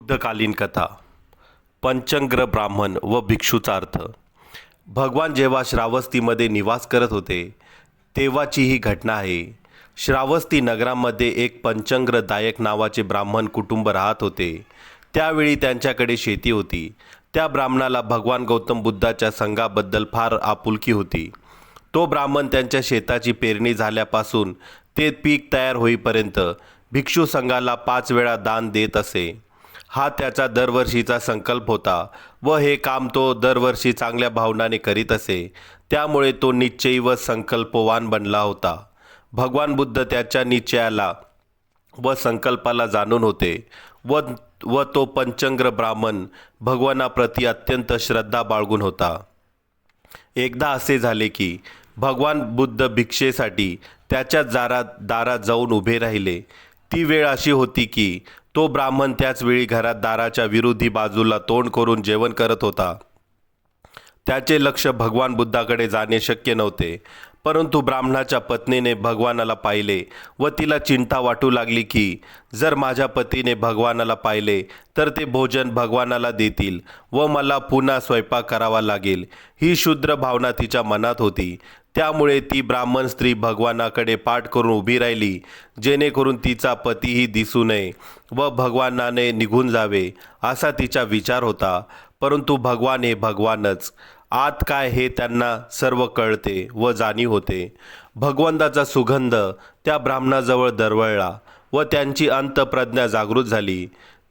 बुद्धकालीन कथा पंचंग्र ब्राह्मण व भिक्षूचा अर्थ. भगवान जेव्हा श्रावस्तीमध्ये निवास करत होते तेव्हाची ही घटना आहे. श्रावस्ती नगरामध्ये एक पंचंग्र दायक नावाचे ब्राह्मण कुटुंब राहत होते. त्यावेळी त्यांच्याकडे शेती होती. त्या ब्राह्मणाला भगवान गौतम बुद्धाच्या संघाबद्दल फार आपुलकी होती. तो ब्राह्मण त्यांच्या शेताची पेरणी झाल्यापासून ते पीक तयार होईपर्यंत भिक्षू संघाला पाच वेळा दान देत असे. हा त्याचा दरवर्षीचा संकल्प होता व हे काम तो दरवर्षी चांगल्या भावनाने करीत असे. त्यामुळे तो निश्चयी व संकल्पवान बनला होता. भगवान बुद्ध त्याच्या निश्चयाला व संकल्पाला जाणून होते व व तो पंचंग्र ब्राह्मण भगवानाप्रती अत्यंत श्रद्धा बाळगून होता. एकदा असे झाले की भगवान बुद्ध भिक्षेसाठी त्याच्या दारात दारात जाऊन उभे राहिले. ती वेळ अशी होती की तो ब्राह्मण त्याच वेळी घरात दाराच्या विरोधी बाजूला तोंड करून जेवण करत होता. त्याचे लक्ष भगवान बुद्धाकडे जाणे शक्य नव्हते परंतु ब्राह्मणाच्या पत्नीने भगवानाला पाहिले व तिला चिंता वाटू लागली की जर माझ्या पतीने भगवानाला पाहिले तर ते भोजन भगवानाला देतील व मला पुन्हा स्वयंपाक करावा लागेल ही शुद्र भावना तिच्या मनात होती. त्यामुळे ती ब्राह्मण स्त्री भगवानाकडे पाठ करून उभी राहिली जेणेकरून तिचा पतीही दिसू नये व भगवानाने निघून जावे असा तिचा विचार होता. परंतु भगवान हे भगवानच. आत काय हे त्यांना सर्व कळते व जाणीव होते. भगवंताचा सुगंध त्या ब्राह्मणाजवळ दरवळला व त्यांची अंतप्रज्ञा जागृत झाली.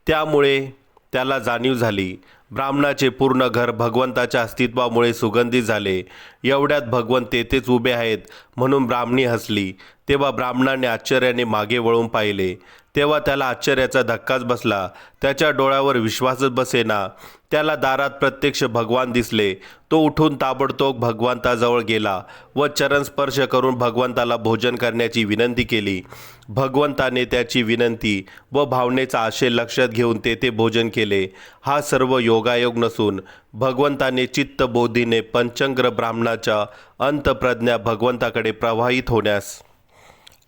त्यामुळे त्याला जाणीव झाली. ब्राह्मणाचे पूर्ण घर भगवंताच्या अस्तित्वामुळे सुगंधी झाले. एवढ्यात भगवंत तेथेच उभे आहेत म्हणून ब्राह्मणी हसली. तेव्हा ब्राह्मणाने आश्चर्याने मागे वळून पाहिले. तेव्हा त्याला आश्चर्याचा धक्काच बसला. त्याच्या डोळ्यावर विश्वासच बसेना. त्याला दारात प्रत्यक्ष भगवान दिसले. तो उठून ताबडतोब भगवंताजवळ गेला व चरणस्पर्श करून भगवंताला भोजन करण्याची विनंती केली. भगवंताने त्याची विनंती व भावनेचा आशय लक्षात घेऊन तेथे भोजन केले. हा सर्व योगायोग नसून भगवंताने चित्तबोधीने पंचंग्र ब्राह्मणाच्या अंतप्रज्ञा भगवंताकडे प्रवाहित होण्यास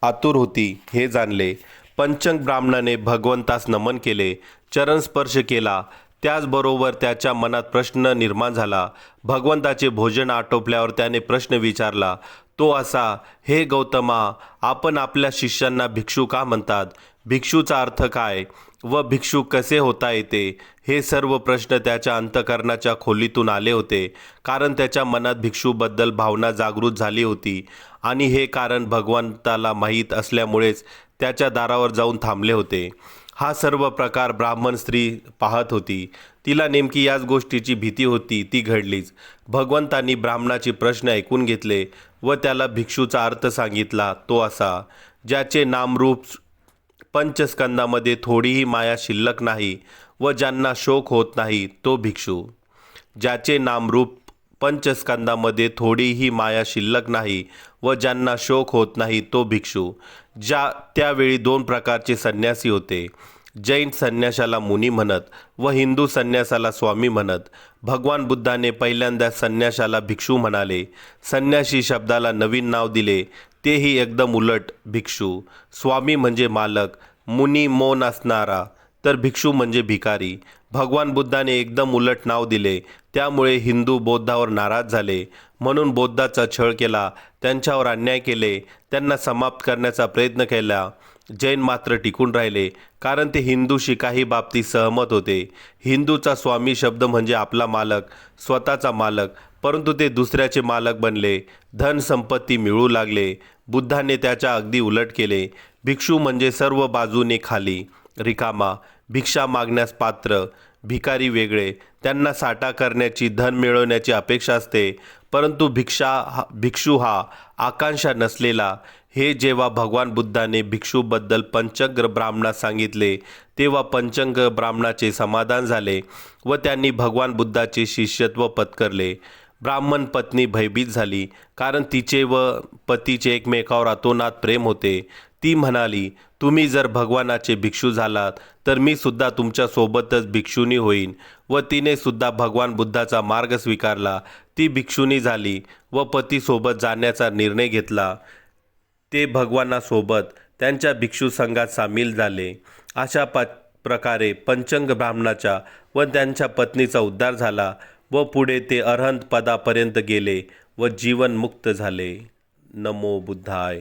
आतुर होती हे जाणले. पंचंग ब्राह्मणाने भगवंतास नमन केले चरणस्पर्श केला. त्याचबरोबर त्याच्या मनात प्रश्न निर्माण झाला. भगवंताचे भोजन आटोपल्यावर त्याने प्रश्न विचारला तो असा हे गौतमा आपण आपल्या शिष्यांना भिक्षू का म्हणतात? भिक्षूचा अर्थ काय? व भिक्षू कसे होता येते? हे सर्व प्रश्न त्याच्या अंतकरणाच्या खोलीतून आले होते कारण त्याच्या मनात भिक्षूबद्दल भावना जागृत झाली होती. आणि हे कारण भगवंताला माहीत असल्यामुळेच त्याच्या दारावर जाऊन थांबले होते. हा सर्व प्रकार ब्राह्मण स्त्री पाहत होती. तिला नेमकी याच गोष्टीची भीती होती ती घडलीच. भगवंतांनी ब्राह्मणाचे प्रश्न ऐकून घेतले व त्याला भिक्षूचा अर्थ सांगितला तो असा ज्याचे नामरूप पंचस्कंदामध्ये थोडीही माया शिल्लक नाही व ज्यांना शोक होत नाही तो भिक्षू. ज्याचे नामरूप पंचस्कंदामध्ये थोडीही माया शिल्लक नाही व ज्यांना शोक होत नाही तो भिक्षू ज्या त्यावेळी दोन प्रकारचे संन्यासी होते. जैन संन्यासाला मुनी म्हणत व हिंदू संन्यासाला स्वामी म्हणत. भगवान बुद्धाने पहिल्यांदा संन्यासाला भिक्षू म्हणाले. संन्यासी शब्दाला नवीन नाव दिले. तेही एकदम उलट भिक्षू. स्वामी म्हणजे मालक मुनी मौन असणारा तर भिक्षू म्हणजे भिकारी. भगवान बुद्धाने एकदम उलट नाव दिले. त्यामुळे हिंदू बौद्धावर नाराज झाले. म्हणून बौद्धाचा छळ केला. त्यांच्यावर अन्याय केले. त्यांना समाप्त करण्याचा प्रयत्न केला. जैन मात्र टिकून राहिले. कारण ते हिंदूशी काही बाबतीत सहमत होते. हिंदूचा स्वामी शब्द म्हणजे आपला मालक स्वतःचा मालक. परंतु ते दुसऱ्याचे मालक बनले. धन संपत्ती मिळू लागले. बुद्धाने त्याच्या अगदी उलट केले. भिक्षू म्हणजे सर्व बाजूने खाली. रिकामा. भिक्षा मागण्यास पात्र भिकारी वेगळे त्यांना साठा करण्याची धन मिळवण्याची अपेक्षा असते. परंतु भिक्षा हा भिक्षू हा आकांक्षा नसलेला. हे जेव्हा भगवान बुद्धाने भिक्षूबद्दल पंचग्र ब्राह्मणास सांगितले तेव्हा पंचंग ब्राह्मणाचे समाधान झाले व त्यांनी भगवान बुद्धाचे शिष्यत्व पत्करले. ब्राह्मण पत्नी भयभीत झाली कारण तिचे व पतीचे एकमेकावर अतोनात प्रेम होते. ती म्हणाली तुम्ही जर भगवानाचे भिक्षू झालात तर मी सुद्धा तुमच्यासोबतच भिक्षुनी होईन. व तिने सुद्धा भगवान बुद्धाचा मार्ग स्वीकारला. ती भिक्षुनी झाली व पतीसोबत जाण्याचा निर्णय घेतला. ते भगवानासोबत त्यांच्या भिक्षू संघात सामील झाले. अशा प प्रकारे पंचंग ब्राह्मणाच्या व त्यांच्या पत्नीचा उद्धार झाला व पुढे ते अरहंत पदापर्यंत गेले व जीवनमुक्त झाले. नमो बुद्धाय.